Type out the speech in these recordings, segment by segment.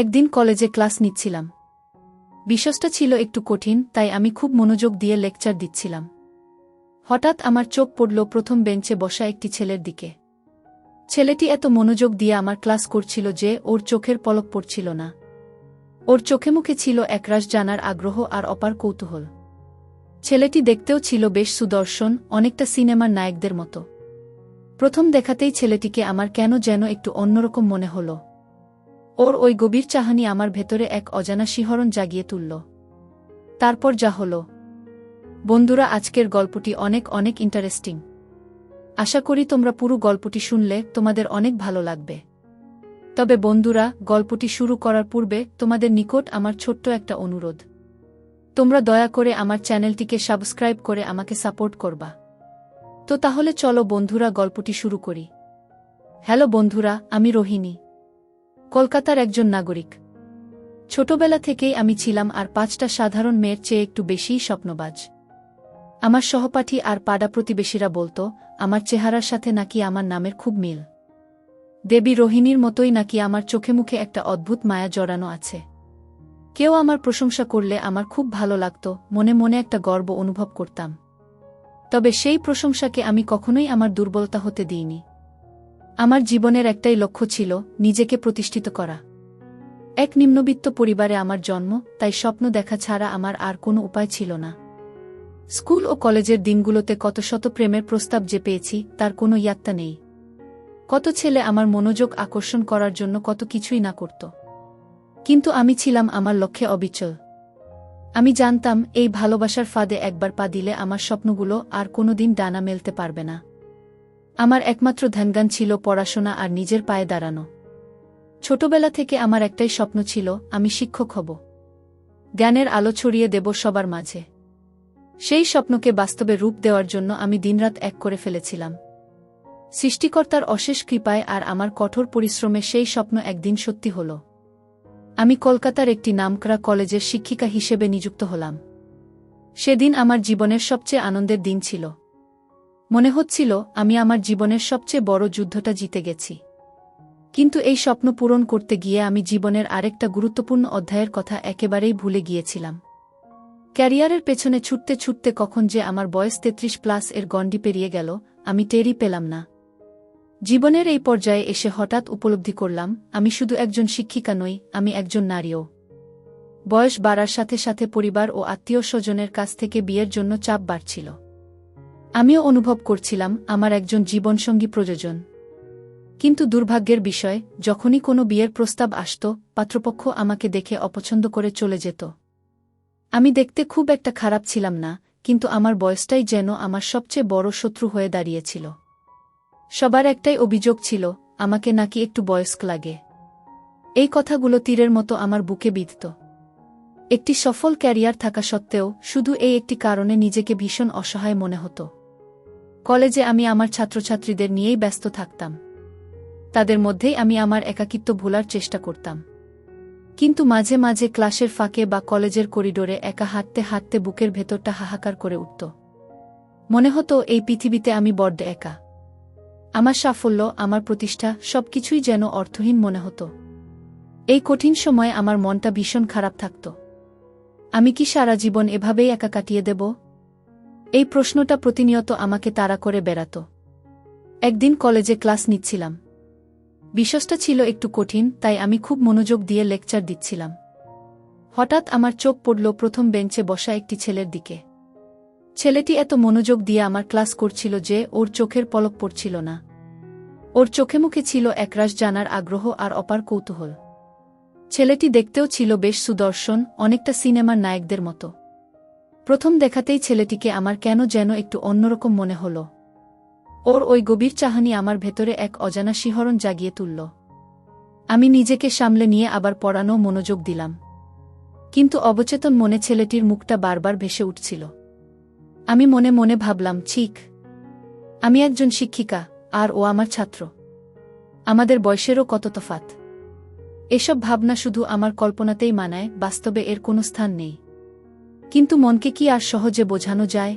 একদিন কলেজে ক্লাস নিচ্ছিলাম। বিশ্বাসটা ছিল একটু কঠিন, তাই আমি খুব মনোযোগ দিয়ে লেকচার দিচ্ছিলাম। হঠাৎ আমার চোখ পড়ল প্রথম বেঞ্চে বসা একটি ছেলের দিকে। ছেলেটি এত মনোযোগ দিয়ে আমার ক্লাস করছিল যে ওর চোখের পলক পড়ছিল না। ওর চোখে মুখে ছিল একরাশ জানার আগ্রহ আর অপার কৌতূহল। ছেলেটি দেখতেও ছিল বেশ সুদর্শন, অনেকটা সিনেমার নায়কদের মতো। প্রথম দেখাতেই ছেলেটিকে আমার কেন যেন একটু অন্যরকম মনে হল। ওর ওই গভীর চাহানি আমার ভেতরে এক অজানা শিহরণ জাগিয়ে তুলল। তারপর যা হল। বন্ধুরা, আজকের গল্পটি অনেক অনেক ইন্টারেস্টিং আশা করি তোমরা পুরো গল্পটি শুনলে তোমাদের অনেক ভালো লাগবে। তবে বন্ধুরা, গল্পটি শুরু করার পূর্বে তোমাদের নিকট আমার ছোট্ট একটা অনুরোধ। তোমরা দয়া করে আমার চ্যানেলটিকে সাবস্ক্রাইব করে আমাকে সাপোর্ট করবা। তো তাহলে চলো বন্ধুরা গল্পটি শুরু করি। হ্যালো বন্ধুরা, আমি রোহিণী। কলকাতার একজন নাগরিক। ছোটবেলা থেকেই আমি ছিলাম আর পাঁচটা সাধারণ মেয়ের চেয়ে একটু বেশিই স্বপ্নবাজ। আমার সহপাঠী আর পাড়া প্রতিবেশীরা বলতো, আমার চেহারার সাথে নাকি আমার নামের খুব মিল। দেবী রোহিণীর মতোই নাকি আমার চোখে মুখে একটা অদ্ভুত মায়া জড়ানো আছে। কেউ আমার প্রশংসা করলে আমার খুব ভালো লাগত, মনে মনে একটা গর্ব অনুভব করতাম। তবে সেই প্রশংসাকে আমি কখনোই আমার দুর্বলতা হতে দিইনি। আমার জীবনের একটাই লক্ষ্য ছিল নিজেকে প্রতিষ্ঠিত করা। এক নিম্নবিত্ত পরিবারে আমার জন্ম, তাই স্বপ্ন দেখা ছাড়া আমার আর কোনো উপায় ছিল না। স্কুল ও কলেজের দিনগুলোতে কত শত প্রেমের প্রস্তাব যে পেয়েছি, তার কোনো ইয়াত্তা নেই। কত ছেলে আমার মনোযোগ আকর্ষণ করার জন্য কত কিছুই না করত। কিন্তু আমি ছিলাম আমার লক্ষ্যে অবিচল। আমি জানতাম, এই ভালোবাসার ফাঁদে একবার পা দিলে আমার স্বপ্নগুলো আর কোনোদিন ডানা মেলতে পারবে না। আমার একমাত্র ধ্যানগান ছিল পড়াশোনা আর নিজের পায়ে দাঁড়ানো। ছোটবেলা থেকে আমার একটাই স্বপ্ন ছিল, আমি শিক্ষক হব। জ্ঞানের আলো ছড়িয়ে দেব সবার মাঝে। সেই স্বপ্নকে বাস্তবে রূপ দেওয়ার জন্য আমি দিনরাত এক করে ফেলেছিলাম। সৃষ্টিকর্তার অশেষ কৃপায় আর আমার কঠোর পরিশ্রমে সেই স্বপ্ন একদিন সত্যি হল। আমি কলকাতার একটি নামকরা কলেজের শিক্ষিকা হিসেবে নিযুক্ত হলাম। সেদিন আমার জীবনের সবচেয়ে আনন্দের দিন ছিল। মনে হচ্ছিল, আমি আমার জীবনের সবচেয়ে বড় যুদ্ধটা জিতে গেছি। কিন্তু এই স্বপ্ন পূরণ করতে গিয়ে আমি জীবনের আরেকটা গুরুত্বপূর্ণ অধ্যায়ের কথা একেবারেই ভুলে গিয়েছিলাম। ক্যারিয়ারের পেছনে ছুটতে ছুটতে কখন যে আমার বয়স তেত্রিশ প্লাস এর গণ্ডি পেরিয়ে গেল, আমি টেরই পেলাম না। জীবনের এই পর্যায়ে এসে হঠাৎ উপলব্ধি করলাম, আমি শুধু একজন শিক্ষিকা নই, আমি একজন নারীও। বয়স বাড়ার সাথে সাথে পরিবার ও আত্মীয় স্বজনের কাছ থেকে বিয়ের জন্য চাপ বাড়ছিল। আমিও অনুভব করছিলাম আমার একজন জীবনসঙ্গী প্রয়োজন। কিন্তু দুর্ভাগ্যের বিষয়, যখনই কোনো বিয়ের প্রস্তাব আসত, পাত্রপক্ষ আমাকে দেখে অপছন্দ করে চলে যেত। আমি দেখতে খুব একটা খারাপ ছিলাম না, কিন্তু আমার বয়সটাই যেন আমার সবচেয়ে বড় শত্রু হয়ে দাঁড়িয়েছিল। সবার একটাই অভিযোগ ছিল, আমাকে নাকি একটু বয়স্ক লাগে। এই কথাগুলো তীরের মতো আমার বুকে বিধত। একটি সফল ক্যারিয়ার থাকা সত্ত্বেও, শুধু এই একটি কারণে নিজেকে ভীষণ অসহায় মনে হতো। কলেজে আমি আমার ছাত্রছাত্রীদের নিয়েই ব্যস্ত থাকতাম। তাদের মধ্যেই আমি আমার একাকিত্ব ভোলার চেষ্টা করতাম। কিন্তু মাঝে মাঝে ক্লাসের ফাঁকে বা কলেজের করিডোরে একা হাঁটতে হাঁটতে বুকের ভেতরটা হাহাকার করে উঠত। মনে হতো এই পৃথিবীতে আমি বড্ড একা। আমার সাফল্য, আমার প্রতিষ্ঠা সবকিছুই যেন অর্থহীন মনে হতো। এই কঠিন সময়ে আমার মনটা ভীষণ খারাপ থাকত। আমি কি সারা জীবন এভাবেই একা কাটিয়ে দেব? এই প্রশ্নটা প্রতিনিয়ত আমাকে তাড়া করে বেড়াত। একদিন কলেজে ক্লাস নিচ্ছিলাম। বিশ্বাসটা ছিল একটু কঠিন, তাই আমি খুব মনোযোগ দিয়ে লেকচার দিচ্ছিলাম। হঠাৎ আমার চোখ পড়ল প্রথম বেঞ্চে বসা একটি ছেলের দিকে। ছেলেটি এত মনোযোগ দিয়ে আমার ক্লাস করছিল যে ওর চোখের পলক পড়ছিল না। ওর চোখে মুখে ছিল একরাশ জানার আগ্রহ আর অপার কৌতূহল। ছেলেটি দেখতেও ছিল বেশ সুদর্শন, অনেকটা সিনেমার নায়কদের মতো। প্রথম দেখাতেই ছেলেটিকে আমার কেন যেন একটু অন্যরকম মনে হল। ওর ওই গভীর চাহানি আমার ভেতরে এক অজানা শিহরণ জাগিয়ে তুলল। আমি নিজেকে সামলে নিয়ে আবার পড়ানো মনোযোগ দিলাম। কিন্তু অবচেতন মনে ছেলেটির মুখটা বারবার ভেসে উঠছিল। আমি মনে মনে ভাবলাম ঠিক আমি একজন শিক্ষিকা, আর ও আমার ছাত্র। আমাদের বয়সেরও কত তফাত এসব ভাবনা শুধু আমার কল্পনাতেই মানায়, বাস্তবে এর কোনো স্থান নেই। কিন্তু মনকে কি আর সহজে বোঝানো যায়?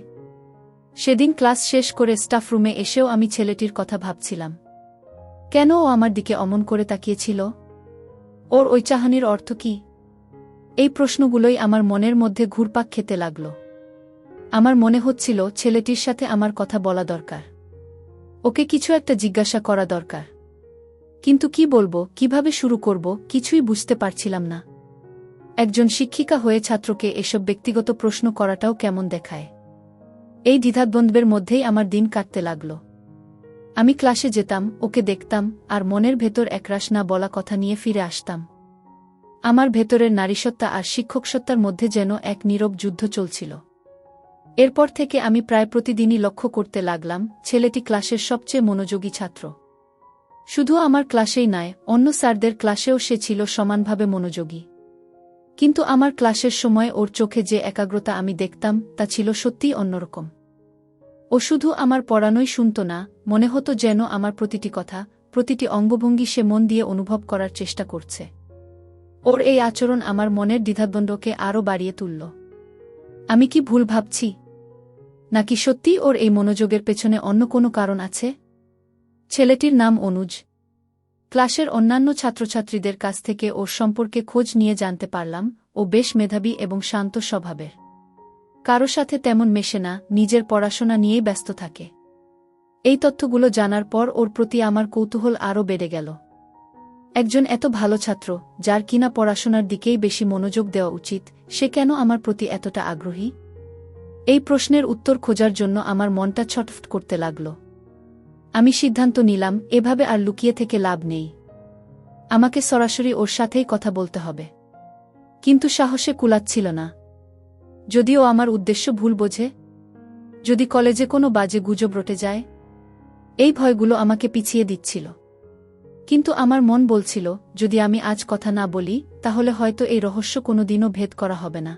সেদিন ক্লাস শেষ করে স্টাফ রুমে এসেও আমি ছেলেটির কথা ভাবছিলাম। কেন ও আমার দিকে অমন করে তাকিয়েছিল? ওর ওই চাহানির অর্থ কি? এই প্রশ্নগুলোই আমার মনের মধ্যে ঘুরপাক খেতে লাগল। আমার মনে হচ্ছিল ছেলেটির সাথে আমার কথা বলা দরকার। ওকে কিছু একটা জিজ্ঞাসা করা দরকার। কিন্তু কি বলব, কীভাবে শুরু করব, কিছুই বুঝতে পারছিলাম না। একজন শিক্ষিকা হয়ে ছাত্রকে এসব ব্যক্তিগত প্রশ্ন করাটাও কেমন দেখায়? এই দ্বিধাদ্বন্দ্বের মধ্যেই আমার দিন কাটতে লাগল। আমি ক্লাসে যেতাম, ওকে দেখতাম, আর মনের ভেতর একরাশ না বলা কথা নিয়ে ফিরে আসতাম। আমার ভেতরের নারীসত্তা আর শিক্ষকসত্তার মধ্যে যেন এক নীরব যুদ্ধ চলছিল। এরপর থেকে আমি প্রায় প্রতিদিনই লক্ষ্য করতে লাগলাম, ছেলেটি ক্লাসের সবচেয়ে মনোযোগী ছাত্র। শুধু আমার ক্লাসেই নয়, অন্য স্যারদের ক্লাসেও সে ছিল সমানভাবে মনোযোগী। কিন্তু আমার ক্লাসের সময় ওর চোখে যে একাগ্রতা আমি দেখতাম, তা ছিল সত্যিই অন্যরকম। ও শুধু আমার পড়ানোই শুনত না, মনে হতো যেন আমার প্রতিটি কথা, প্রতিটি অঙ্গভঙ্গি সে মন দিয়ে অনুভব করার চেষ্টা করছে। ওর এই আচরণ আমার মনের দ্বিধাদ্বন্দ্বকে আরও বাড়িয়ে তুলল। আমি কি ভুল ভাবছি? নাকি সত্যি ওর এই মনোযোগের পেছনে অন্য কোনো কারণ আছে? ছেলেটির নাম অনুজ। ক্লাসের অন্যান্য ছাত্রছাত্রীদের কাছ থেকে ওর সম্পর্কে খোঁজ নিয়ে জানতে পারলাম, ও বেশ মেধাবী এবং শান্ত স্বভাবের। কারও সাথে তেমন মেশে না, নিজের পড়াশোনা নিয়েই ব্যস্ত থাকে। এই তথ্যগুলো জানার পর ওর প্রতি আমার কৌতূহল আরও বেড়ে গেল। একজন এত ভালো ছাত্র, যার কিনা পড়াশোনার দিকেই বেশি মনোযোগ দেওয়া উচিত, সে কেন আমার প্রতি এতটা আগ্রহী? এই প্রশ্নের উত্তর খোঁজার জন্য আমার মনটা ছটফট করতে লাগল। আমি সিদ্ধান্ত নিলাম, এভাবে আর লুকিয়ে থেকে লাভ নেই। আমাকে সরাসরি ওর সাথেই কথা বলতে হবে। কিন্তু সাহসে কুলাচ্ছিল না। যদিও আমার উদ্দেশ্য ভুল বোঝে, যদি কলেজে কোনো বাজে গুজব রটে যায়, এই ভয়গুলো আমাকে পিছিয়ে দিচ্ছিল। কিন্তু আমার মন বলছিল, যদি আমি আজ কথা না বলি, তাহলে হয়তো এই রহস্য কোনো দিনও ভেদ করা হবে না।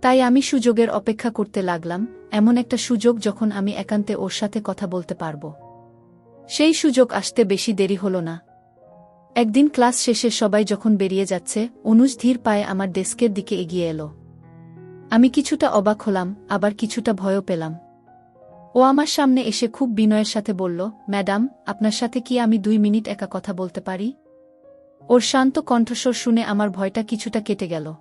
তাই আমি সুযোগের অপেক্ষা করতে লাগলাম, এমন একটা সুযোগ যখন আমি একান্তে ওর সাথে কথা বলতে পারব। সেই সুযোগ আসতে বেশি দেরি হল না। একদিন ক্লাস শেষে সবাই যখন বেরিয়ে যাচ্ছে, অনুজ ধীর পায়ে আমার ডেস্কের দিকে এগিয়ে এলো। আমি কিছুটা অবাক হলাম, আবার কিছুটা ভয়ও পেলাম। ও আমার সামনে এসে খুব বিনয়ের সাথে বলল, ম্যাডাম, আপনার সাথে কি আমি দুই মিনিট একা কথা বলতে পারি? ওর শান্ত কণ্ঠস্বর শুনে আমার ভয়টা কিছুটা কেটে গেল।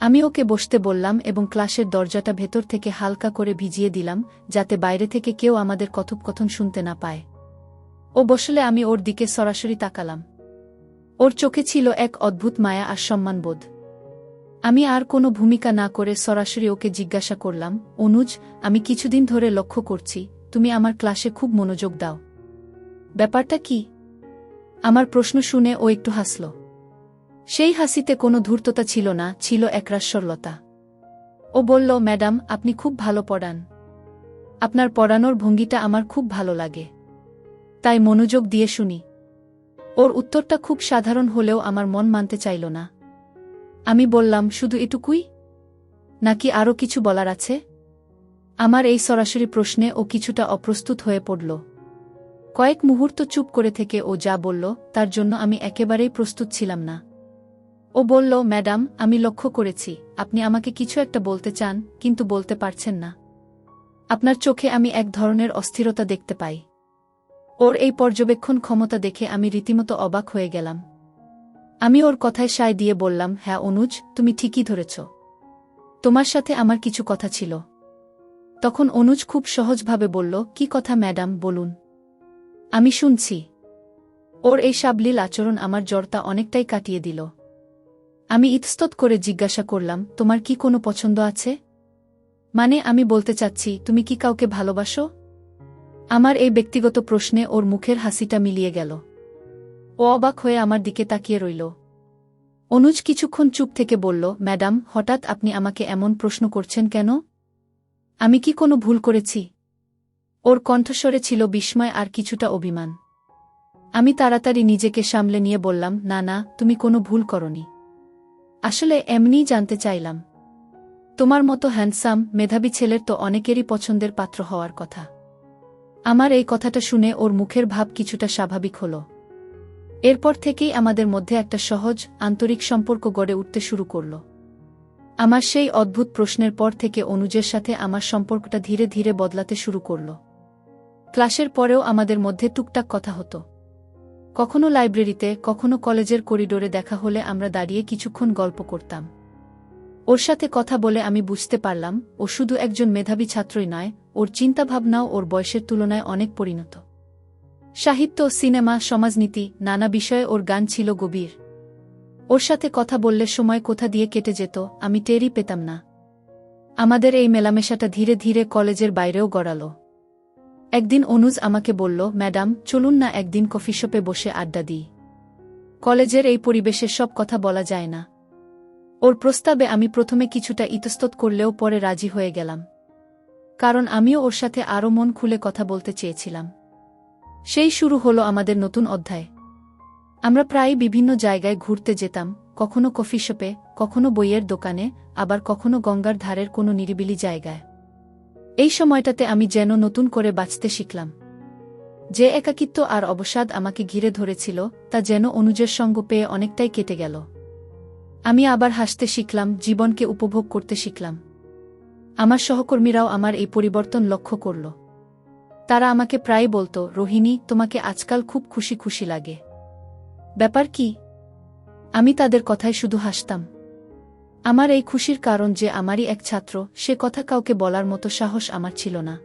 আমি ওকে বসতে বললাম এবং ক্লাসের দরজাটা ভেতর থেকে হালকা করে ভিজিয়ে দিলাম, যাতে বাইরে থেকে কেউ আমাদের কথোপকথন শুনতে না পায়। ও বসলে আমি ওর দিকে সরাসরি তাকালাম। ওর চোখে ছিল এক অদ্ভুত মায়া আর সম্মানবোধ আমি আর কোনো ভূমিকা না করে সরাসরি ওকে জিজ্ঞাসা করলাম, অনুজ, আমি কিছুদিন ধরে লক্ষ্য করছি, তুমি আমার ক্লাসে খুব মনোযোগ দাও। ব্যাপারটা কি? আমার প্রশ্ন শুনে ও একটু হাসল। সেই হাসিতে কোনো ধূর্ততা ছিল না, ছিল একরাশ্বরলতা ও বলল, ম্যাডাম, আপনি খুব ভালো পড়ান। আপনার পড়ানোর ভঙ্গিটা আমার খুব ভালো লাগে। তাই মনোযোগ দিয়ে শুনি। ওর উত্তরটা খুব সাধারণ হলেও আমার মন মানতে চাইল না। আমি বললাম, শুধু এটুকুই? নাকি আরও কিছু বলার আছে? আমার এই সরাসরি প্রশ্নে ও কিছুটা অপ্রস্তুত হয়ে পড়ল। কয়েক মুহূর্ত চুপ করে থেকে ও যা বলল, তার জন্য আমি একেবারেই প্রস্তুত ছিলাম না। ও বলল, ম্যাডাম, আমি লক্ষ্য করেছি। আপনি আমাকে কিছু একটা বলতে চান, কিন্তু বলতে পারছেন না। আপনার চোখে আমি এক ধরনের অস্থিরতা দেখতে পাই। ওর এই পর্যবেক্ষণ ক্ষমতা দেখে আমি রীতিমতো অবাক হয়ে গেলাম। আমি ওর কথায় সায় দিয়ে বললাম হ্যাঁ অনুজ, তুমি ঠিকই ধরেছ। তোমার সাথে আমার কিছু কথা ছিল তখন অনুজ খুব সহজভাবে বলল, কি কথা, ম্যাডাম, বলুন। আমি শুনছি। ওর এই সাবলীল আচরণ আমার জ্বরতা অনেকটাই কাটিয়ে দিল। আমি ইতস্তত করে জিজ্ঞাসা করলাম, তোমার কি কোনো পছন্দ আছে? মানে আমি বলতে চাচ্ছি, তুমি কি কাউকে ভালোবাসো? আমার এই ব্যক্তিগত প্রশ্নে ওর মুখের হাসিটা মিলিয়ে গেল। ও অবাক হয়ে আমার দিকে তাকিয়ে রইল। অনুজ কিছুক্ষণ চুপ থেকে বলল, ম্যাডাম, হঠাৎ আপনি আমাকে এমন প্রশ্ন করছেন কেন? আমি কি কোনো ভুল করেছি? ওর কণ্ঠস্বরে ছিল বিস্ময় আর কিছুটা অভিমান। আমি তাড়াতাড়ি নিজেকে সামলে নিয়ে বললাম, না না, তুমি কোনো ভুল করনি। আসলে এমনিই জানতে চাইলাম। তোমার মতো হ্যান্ডসাম, মেধাবী ছেলের তো অনেকেরই পছন্দের পাত্র হওয়ার কথা। আমার এই কথাটা শুনে ওর মুখের ভাব কিছুটা স্বাভাবিক হল। এরপর থেকেই আমাদের মধ্যে একটা সহজ, আন্তরিক সম্পর্ক গড়ে উঠতে শুরু করল। আমার সেই অদ্ভুত প্রশ্নের পর থেকে অনুজের সাথে আমার সম্পর্কটা ধীরে ধীরে বদলাতে শুরু করল। ক্লাসের পরেও আমাদের মধ্যে টুকটাক কথা হতো। কখনো লাইব্রেরিতে, কখনো কলেজের করিডোরে দেখা হলে আমরা দাঁড়িয়ে কিছুক্ষণ গল্প করতাম। ওর সাথে কথা বলে আমি বুঝতে পারলাম, ও শুধু একজন মেধাবী ছাত্রই নয় ওর চিন্তাভাবনাও ওর বয়সের তুলনায় অনেক পরিণত। সাহিত্য, সিনেমা, সমাজনীতি, নানা বিষয়ে ওর গান ছিল গভীর। ওর সাথে কথা বললে সময় কোথা দিয়ে কেটে যেত, আমি টেরই পেতাম না। আমাদের এই মেলামেশাটা ধীরে ধীরে কলেজের বাইরেও গড়ালো। একদিন অনুজ আমাকে বলল, ম্যাডাম, চলুন না একদিন কফি শপে বসে আড্ডা দিই। কলেজের এই পরিবেশে সব কথা বলা যায় না। ওর প্রস্তাবে আমি প্রথমে কিছুটা ইতস্তত করলেও পরে রাজি হয়ে গেলাম। কারণ আমিও ওর সাথে আরও মন খুলে কথা বলতে চেয়েছিলাম। সেই শুরু হলো আমাদের নতুন অধ্যায়। আমরা প্রায় বিভিন্ন জায়গায় ঘুরতে যেতাম, কখনো কফি শপে, কখনো বইয়ের দোকানে, আবার কখনো গঙ্গার ধারের কোনো নিরিবিলি জায়গায়। এই সময়টাতে আমি যেন নতুন করে বাঁচতে শিখলাম। যে একাকিত্ব আর অবসাদ আমাকে ঘিরে ধরেছিল, তা যেন অনুজের সঙ্গ পেয়ে অনেকটাই কেটে গেল। আমি আবার হাসতে শিখলাম, জীবনকে উপভোগ করতে শিখলাম। আমার সহকর্মীরাও আমার এই পরিবর্তন লক্ষ্য করল। তারা আমাকে প্রায় বলতো, রোহিণী, তোমাকে আজকাল খুব খুশি খুশি লাগে। ব্যাপার কি? আমি তাদের কথায় শুধু হাসতাম। আমার এই খুশির কারণ যে আমারই এক ছাত্র, সে কথা কাউকে বলার মতো সাহস আমার ছিল না।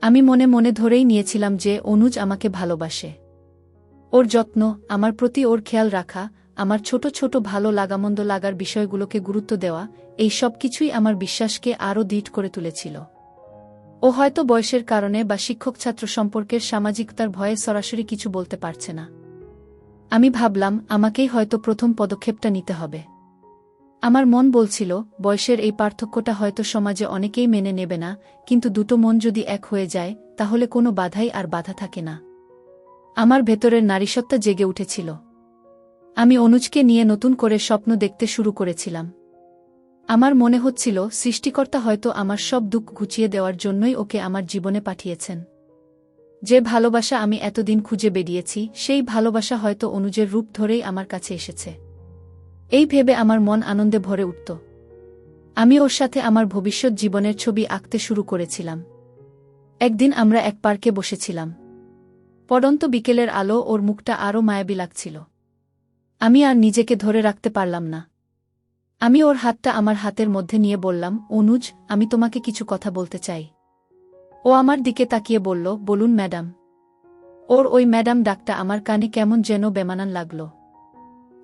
আমি মনে মনে ধরেই নিয়েছিলাম যে অনুজ আমাকে ভালোবাসে। ওর যত্ন, আমার প্রতি ওর খেয়াল রাখা আমার ছোট ছোট ভালো লাগামন্দ লাগার বিষয়গুলোকে গুরুত্ব দেওয়া, এই সব কিছুই আমার বিশ্বাসকে আরও দৃঢ় করে তুলেছিল। ও হয়তো বয়সের কারণে বা শিক্ষক ছাত্র সম্পর্কের সামাজিকতার ভয়ে সরাসরি কিছু বলতে পারছে না। আমি ভাবলাম, আমাকেই হয়তো প্রথম পদক্ষেপটা নিতে হবে। আমার মন বলছিল, বয়সের এই পার্থক্যটা হয়তো সমাজে অনেকেই মেনে নেবে না, কিন্তু দুটো মন যদি এক হয়ে যায়, তাহলে কোনো বাধাই আর বাধা থাকে না। আমার ভেতরের নারীসত্তা জেগে উঠেছিল। আমি অনুজকে নিয়ে নতুন করে স্বপ্ন দেখতে শুরু করেছিলাম। আমার মনে হচ্ছিল, সৃষ্টিকর্তা হয়তো আমার সব দুঃখ ঘুচিয়ে দেওয়ার জন্যই ওকে আমার জীবনে পাঠিয়েছেন। যে ভালোবাসা আমি এতদিন খুঁজে বেরিয়েছি, সেই ভালোবাসা হয়তো অনুজের রূপ ধরেই আমার কাছে এসেছে। এই ভেবে আমার মন আনন্দে ভরে উঠত। আমি ওর সাথে আমার ভবিষ্যৎ জীবনের ছবি আঁকতে শুরু করেছিলাম। একদিন আমরা এক পার্কে বসেছিলাম। পড়ন্ত বিকেলের আলো ওর মুখটা আরও মায়াবী লাগছিল। আমি আর নিজেকে ধরে রাখতে পারলাম না। আমি ওর হাতটা আমার হাতের মধ্যে নিয়ে বললাম, অনুজ, আমি তোমাকে কিছু কথা বলতে চাই। ও আমার দিকে তাকিয়ে বলল, বলুন, ম্যাডাম। ওর ওই ম্যাডাম ডাকটা আমার কানে কেমন যেন বেমানান লাগল।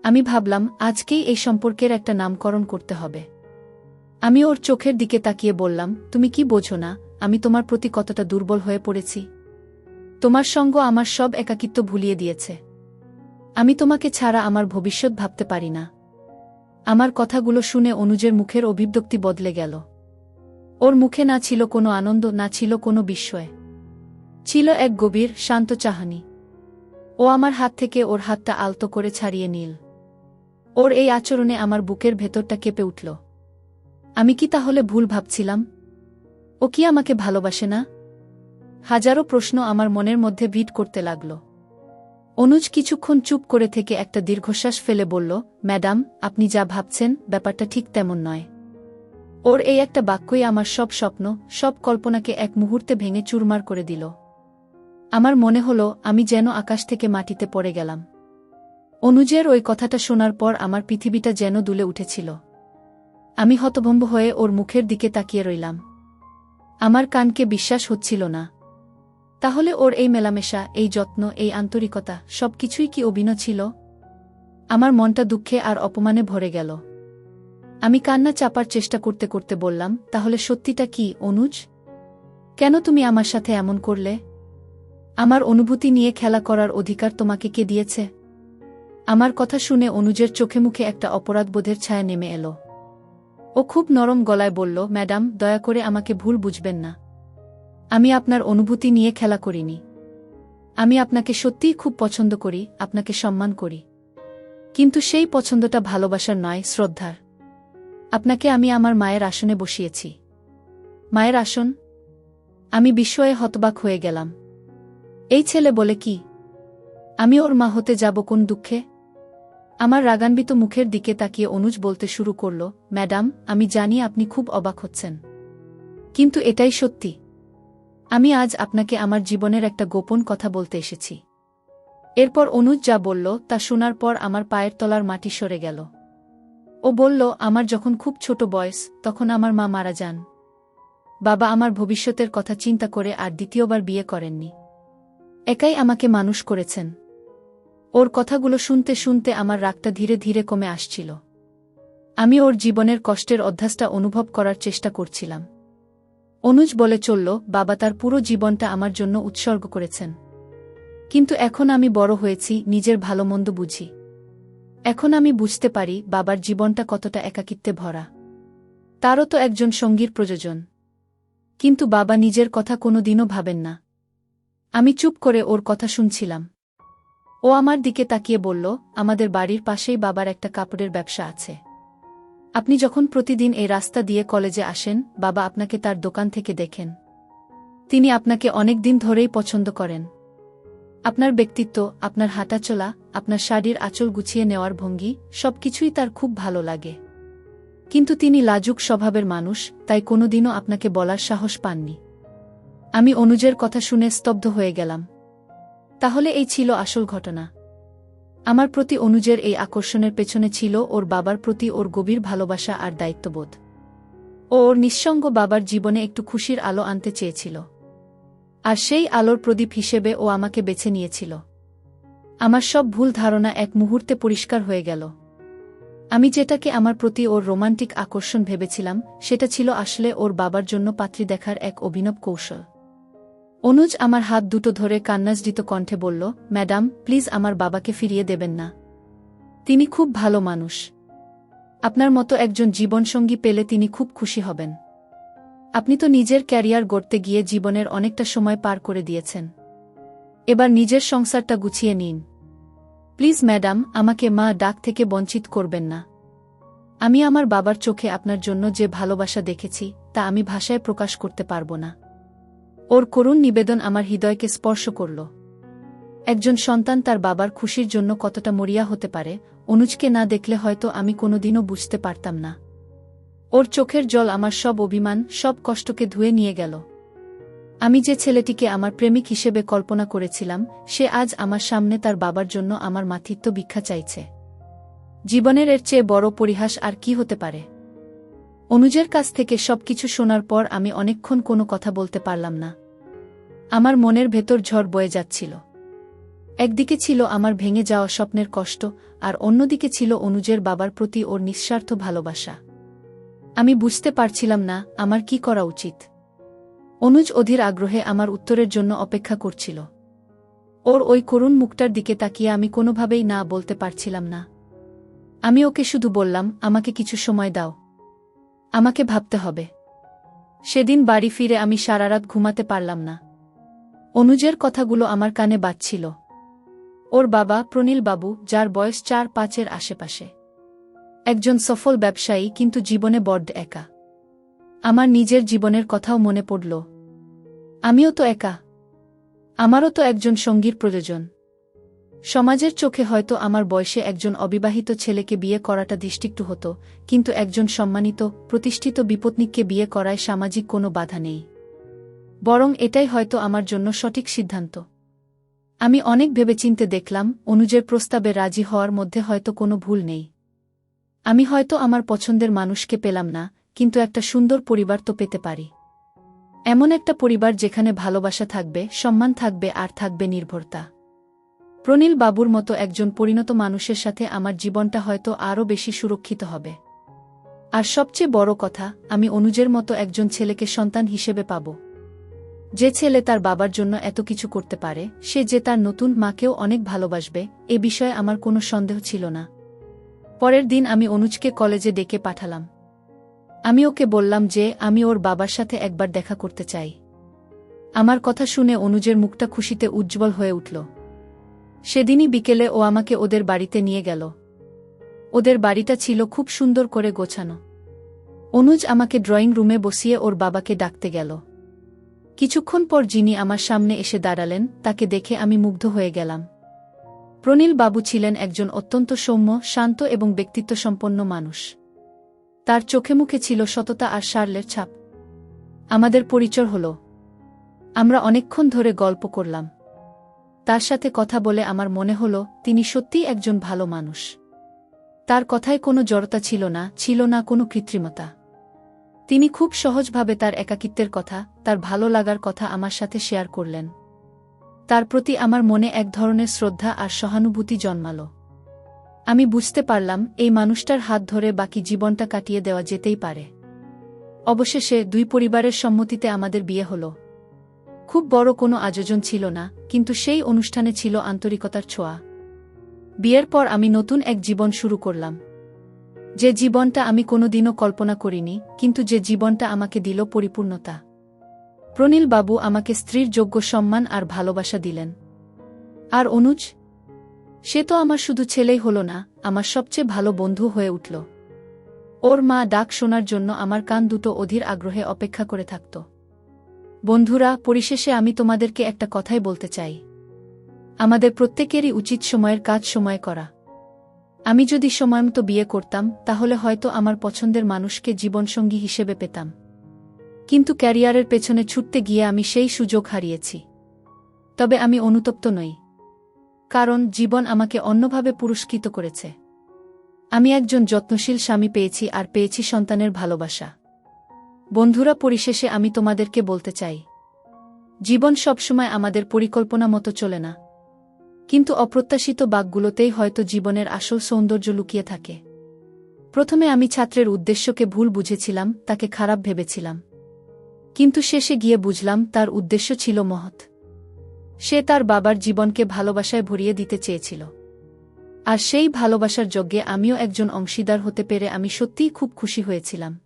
আমি ভাবলাম, আজকেই এই সম্পর্কের একটা নামকরণ করতে হবে। আমি ওর চোখের দিকে তাকিয়ে বললাম, তুমি কি বোঝো না, আমি তোমার প্রতি কতটা দুর্বল হয়ে পড়েছি। তোমার সঙ্গ আমার সব একাকিত্ব ভুলিয়ে দিয়েছে। আমি তোমাকে ছাড়া আমার ভবিষ্যৎ ভাবতে পারি না। আমার কথাগুলো শুনে অনুজের মুখের অভিব্যক্তি বদলে গেল। ওর মুখে না ছিল কোনো আনন্দ, না ছিল কোনো বিস্ময়। ছিল এক গভীর, শান্ত চাহানি। ও আমার হাত থেকে ওর হাতটা আলতো করে ছাড়িয়ে নিল। ওর এই আচরণে আমার বুকের ভেতরটা কেঁপে উঠল। আমি কি তাহলে ভুল ভাবছিলাম? ও কি আমাকে ভালোবাসে না? হাজারো প্রশ্ন আমার মনের মধ্যে ভিট করতে লাগল। অনুজ কিছুক্ষণ চুপ করে থেকে একটা দীর্ঘশ্বাস ফেলে বলল, ম্যাডাম, আপনি যা ভাবছেন, ব্যাপারটা ঠিক তেমন নয়। ওর এই একটা বাক্যই আমার সব স্বপ্ন, সব কল্পনাকে এক মুহূর্তে ভেঙে চুরমার করে দিল। আমার মনে হল, আমি যেন আকাশ থেকে মাটিতে পড়ে গেলাম। অনুজের ওই কথাটা শোনার পর আমার পৃথিবীটা যেন দুলে উঠেছিল। আমি হতভম্ব হয়ে ওর মুখের দিকে তাকিয়ে রইলাম। আমার কানকে বিশ্বাস হচ্ছিল না। তাহলে ওর এই মেলামেশা, এই যত্ন, এই আন্তরিকতা সব কিছুই কি অভিনয় ছিল? আমার মনটা দুঃখে আর অপমানে ভরে গেল। আমি কান্না চাপার চেষ্টা করতে করতে বললাম, তাহলে সত্যিটা কি, অনুজ? কেন তুমি আমার সাথে এমন করলে? আমার অনুভূতি নিয়ে খেলা করার অধিকার তোমাকে কে দিয়েছে? আমার কথা শুনে অনুজের চোখে মুখে একটা অপরাধবোধের ছায়া নেমে এলো। ও খুব নরম গলায় বলল, ম্যাডাম, দয়া করে আমাকে ভুল বুঝবেন না। আমি আপনার অনুভূতি নিয়ে খেলা করিনি। আমি আপনাকে সত্যিই খুব পছন্দ করি, আপনাকে সম্মান করি। কিন্তু সেই পছন্দটা ভালোবাসার নয়, শ্রদ্ধার। আপনাকে আমি আমার মায়ের আসনে বসিয়েছি। মায়ের আসন? আমি বিস্ময়ে হতবাক হয়ে গেলাম। এই ছেলে বলে কি? আমি ওর মা হতে যাব কোন দুঃখে? আমার রাগান্বিত মুখের দিকে তাকিয়ে অনুজ বলতে শুরু করল, ম্যাডাম, আমি জানি আপনি খুব অবাক হচ্ছেন। কিন্তু এটাই সত্যি। আমি আজ আপনাকে আমার জীবনের একটা গোপন কথা বলতে এসেছি। এরপর অনুজ যা বলল তা শোনার পর আমার পায়ের তলার মাটি সরে গেল। ও বলল, আমার যখন খুব ছোট বয়স, তখন আমার মা মারা যান। বাবা আমার ভবিষ্যতের কথা চিন্তা করে আর দ্বিতীয়বার বিয়ে করেননি। একাই আমাকে মানুষ করেছেন। ওর কথাগুলো শুনতে শুনতে আমার রাগটা ধীরে ধীরে কমে আসছিল। আমি ওর জীবনের কষ্টের অধ্যাসটা অনুভব করার চেষ্টা করছিলাম। অনুজ বলে চলল, বাবা তার পুরো জীবনটা আমার জন্য উৎসর্গ করেছেন। কিন্তু এখন আমি বড় হয়েছি, নিজের ভালো মন্দ বুঝি। এখন আমি বুঝতে পারি, বাবার জীবনটা কতটা একাকিত্বে ভরা। তারও তো একজন সঙ্গীর প্রয়োজন। কিন্তু বাবা নিজের কথা কোনো দিনও ভাবেন না। আমি চুপ করে ওর কথা শুনছিলাম। ও আমার দিকে তাকিয়ে বলল, আমাদের বাড়ির পাশেই বাবার একটা কাপড়ের ব্যবসা আছে। আপনি যখন প্রতিদিন এই রাস্তা দিয়ে কলেজে আসেন, বাবা আপনাকে তার দোকান থেকে দেখেন। তিনি আপনাকে অনেক দিন ধরেই পছন্দ করেন। আপনার ব্যক্তিত্ব, আপনার হাঁটাচলা, আপনার শাড়ির আঁচল গুছিয়ে নেওয়ার ভঙ্গি, সবকিছুই তার খুব ভালো লাগে। কিন্তু তিনি লাজুক স্বভাবের মানুষ, তাই কোনোদিনও আপনাকে বলার সাহস পাননি। আমি অনুজের কথা শুনে স্তব্ধ হয়ে গেলাম। তাহলে এই ছিল আসল ঘটনা। আমার প্রতি অনুজের এই আকর্ষণের পেছনে ছিল ওর বাবার প্রতি ওর গভীর ভালোবাসা আর দায়িত্ববোধ। ও ওর নিঃসঙ্গ বাবার জীবনে একটু খুশির আলো আনতে চেয়েছিল। আর সেই আলোর প্রদীপ হিসেবে ও আমাকে বেছে নিয়েছিল। আমার সব ভুল ধারণা এক মুহূর্তে পরিষ্কার হয়ে গেল। আমি যেটাকে আমার প্রতি ওর রোমান্টিক আকর্ষণ ভেবেছিলাম, সেটা ছিল আসলে ওর বাবার জন্য পাত্রী দেখার এক অভিনব কৌশল। অনুজ আমার হাত দুটো ধরে কান্নাসডিত কণ্ঠে বলল, ম্যাডাম, প্লিজ আমার বাবাকে ফিরিয়ে দেবেন না। তিনি খুব ভালো মানুষ। আপনার মতো একজন জীবনসঙ্গী পেলে তিনি খুব খুশি হবেন। আপনি তো নিজের ক্যারিয়ার গড়তে গিয়ে জীবনের অনেকটা সময় পার করে দিয়েছেন। এবার নিজের সংসারটা গুছিয়ে নিন। প্লিজ ম্যাডাম, আমাকে মা ডাক থেকে বঞ্চিত করবেন না। আমি আমার বাবার চোখে আপনার জন্য যে ভালোবাসা দেখেছি, তা আমি ভাষায় প্রকাশ করতে পারব না। ওর করুণ নিবেদন আমার হৃদয়কে স্পর্শ করল। একজন সন্তান তার বাবার খুশির জন্য কতটা মরিয়া হতে পারে, অনুজকে না দেখলে হয়তো আমি কোনোদিনও বুঝতে পারতাম না। ওর চোখের জল আমার সব অভিমান, সব কষ্টকে ধুয়ে নিয়ে গেল। আমি যে ছেলেটিকে আমার প্রেমিক হিসেবে কল্পনা করেছিলাম, সে আজ আমার সামনে তার বাবার জন্য আমার মাথিত্ব ভিক্ষা চাইছে। জীবনের এর চেয়ে বড় পরিহাস আর কি হতে পারে? অনুজের কাছ থেকে সবকিছু শোনার পর আমি অনেকক্ষণ কোনো কথা বলতে পারলাম না। আমার মনের ভেতর ঝড় বয়ে যাচ্ছিল। একদিকে ছিল আমার ভেঙে যাওয়া স্বপ্নের কষ্ট, আর অন্যদিকে ছিল অনুজের বাবার প্রতি ওর নিঃস্বার্থ ভালোবাসা। আমি বুঝতে পারছিলাম না, আমার কি করা উচিত। অনুজ অধীর আগ্রহে আমার উত্তরের জন্য অপেক্ষা করছিল। ওর ওই করুণ মুখটার দিকে তাকিয়ে আমি কোনোভাবেই না বলতে পারছিলাম না। আমি ওকে শুধু বললাম, আমাকে কিছু সময় দাও। আমাকে ভাবতে হবে। সেদিন বাড়ি ফিরে আমি সারারাত ঘুমাতে পারলাম না। অনুজের কথাগুলো আমার কানে বাজছিল। ওর বাবা প্রনীল বাবু, যার বয়স চার পাঁচের আশেপাশে। একজন সফল ব্যবসায়ী, কিন্তু জীবনে বড্ড একা। আমার নিজের জীবনের কথাও মনে পড়ল। আমিও তো একা। আমারও তো একজন সঙ্গীর প্রয়োজন। সমাজের চোখে হয়তো আমার বয়সে একজন অবিবাহিত ছেলেকে বিয়ে করাটা দৃষ্টিক্টু হতো, কিন্তু একজন সম্মানিত, প্রতিষ্ঠিত বিপত্নিককে বিয়ে করায় সামাজিক কোনো বাধা নেই। বরং এটাই হয়তো আমার জন্য সঠিক সিদ্ধান্ত। আমি অনেক ভেবেচিন্তে দেখলাম, অনুজের প্রস্তাবে রাজি হওয়ার মধ্যে হয়তো কোনো ভুল নেই। আমি হয়তো আমার পছন্দের মানুষকে পেলাম না, কিন্তু একটা সুন্দর পরিবার তো পেতে পারি। এমন একটা পরিবার যেখানে ভালোবাসা থাকবে, সম্মান থাকবে, আর থাকবে নির্ভরতা। প্রনীল বাবুর মতো একজন পরিণত মানুষের সাথে আমার জীবনটা হয়তো আরও বেশি সুরক্ষিত হবে। আর সবচেয়ে বড় কথা, আমি অনুজের মতো একজন ছেলেকে সন্তান হিসেবে পাব। যে ছেলে তার বাবার জন্য এত কিছু করতে পারে, সে যে তার নতুন মাকেও অনেক ভালোবাসবে, এ বিষয়ে আমার কোনো সন্দেহ ছিল না। পরের দিন আমি অনুজকে কলেজে ডেকে পাঠালাম। আমি ওকে বললাম যে, আমি ওর বাবার সাথে একবার দেখা করতে চাই। আমার কথা শুনে অনুজের মুখটা খুশিতে উজ্জ্বল হয়ে উঠল। সেদিনই বিকেলে ও আমাকে ওদের বাড়িতে নিয়ে গেল। ওদের বাড়িটা ছিল খুব সুন্দর করে গোছানো। অনুজ আমাকে ড্রয়িং রুমে বসিয়ে ওর বাবাকে ডাকতে গেল। কিছুক্ষণ পর যিনি আমার সামনে এসে দাঁড়ালেন, তাকে দেখে আমি মুগ্ধ হয়ে গেলাম। প্রনীল বাবু ছিলেন একজন অত্যন্ত সৌম্য, শান্ত এবং ব্যক্তিত্বসম্পন্ন মানুষ। তার চোখে মুখে ছিল সততা আর সারলের ছাপ। আমাদের পরিচয় হল। আমরা অনেকক্ষণ ধরে গল্প করলাম। তার সাথে কথা বলে আমার মনে হল, তিনি সত্যিই একজন ভালো মানুষ। তার কথায় কোনো জড়তা ছিল না ছিল না কোনো কৃত্রিমতা। তিনি খুব সহজভাবে তার একাকিত্বের কথা, তার ভালো লাগার কথা আমার সাথে শেয়ার করলেন। তার প্রতি আমার মনে এক ধরনের শ্রদ্ধা আর সহানুভূতি জন্মাল। আমি বুঝতে পারলাম, এই মানুষটার হাত ধরে বাকি জীবনটা কাটিয়ে দেওয়া যেতেই পারে। অবশেষে দুই পরিবারের সম্মতিতে আমাদের বিয়ে হল। খুব বড় কোনো আয়োজন ছিল না, কিন্তু সেই অনুষ্ঠানে ছিল আন্তরিকতার ছোঁয়া। বিয়ের পর আমি নতুন এক জীবন শুরু করলাম। যে জীবনটা আমি কোনোদিনও কল্পনা করিনি, কিন্তু যে জীবনটা আমাকে দিল পরিপূর্ণতা। প্রনীল বাবু আমাকে স্ত্রীর যোগ্য সম্মান আর ভালোবাসা দিলেন। আর অনুজ? সে তো আমার শুধু ছেলেই হল না, আমার সবচেয়ে ভালো বন্ধু হয়ে উঠল। ওর মা ডাক শোনার জন্য আমার কান দুটো অধীর আগ্রহে অপেক্ষা করে থাকত। বন্ধুরা, পরিশেষে আমি তোমাদেরকে একটা কথাই বলতে চাই। আমাদের প্রত্যেকেরই উচিত সময়ের কাজ সময় করা। আমি যদি সময়মতো বিয়ে করতাম, তাহলে হয়তো আমার পছন্দের মানুষকে জীবনসঙ্গী হিসেবে পেতাম। কিন্তু ক্যারিয়ারের পেছনে ছুটতে গিয়ে আমি সেই সুযোগ হারিয়েছি। তবে আমি অনুতপ্ত নই। কারণ জীবন আমাকে অন্যভাবে পুরস্কৃত করেছে। আমি একজন যত্নশীল স্বামী পেয়েছি আর পেয়েছি সন্তানের ভালোবাসা। বন্ধুরা, পরিশেষে আমি তোমাদেরকে বলতে চাই, জীবন সবসময় আমাদের পরিকল্পনা মতো চলে না। কিন্তু অপ্রত্যাশিত বাঘগুলোতেই হয়তো জীবনের আসল সৌন্দর্য লুকিয়ে থাকে। প্রথমে আমি ছাত্রের উদ্দেশ্যকে ভুল বুঝেছিলাম, তাকে খারাপ ভেবেছিলাম। কিন্তু শেষে গিয়ে বুঝলাম, তার উদ্দেশ্য ছিল মহৎ। সে তার বাবার জীবনকে ভালোবাসায় ভরিয়ে দিতে চেয়েছিল। আর সেই ভালোবাসার যজ্ঞে আমিও একজন অংশীদার হতে পেরে আমি সত্যিই খুব খুশি হয়েছিলাম।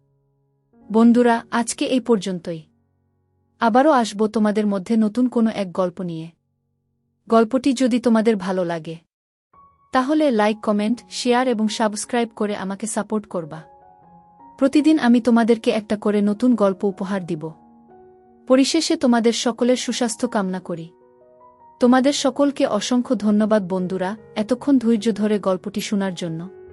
বন্ধুরা, আজকে এই পর্যন্তই। আবারও আসব তোমাদের মধ্যে নতুন কোনো এক গল্প নিয়ে। গল্পটি যদি তোমাদের ভালো লাগে, তাহলে লাইক, কমেন্ট, শেয়ার এবং সাবস্ক্রাইব করে আমাকে সাপোর্ট করবা। প্রতিদিন আমি তোমাদেরকে একটা করে নতুন গল্প উপহার দিব। পরিশেষে তোমাদের সকলের সুস্বাস্থ্য কামনা করি। তোমাদের সকলকে অসংখ্য ধন্যবাদ বন্ধুরা, এতক্ষণ ধৈর্য ধরে গল্পটি শোনার জন্য।